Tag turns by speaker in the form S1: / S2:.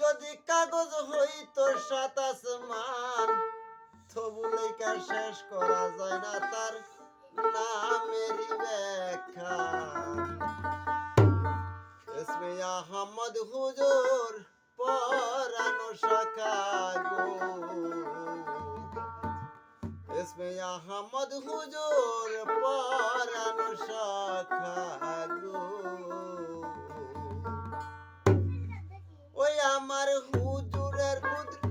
S1: যদি কাগজ হইতো সাত আসমান, তবু লেখা শেষ করা যায় না তার নামের ব্যাখ্যা। আহমদ হুজুর পরানো শাখা গো। আহমদ হুজুর পরানো শাখা আমার হুজুরের কুদরত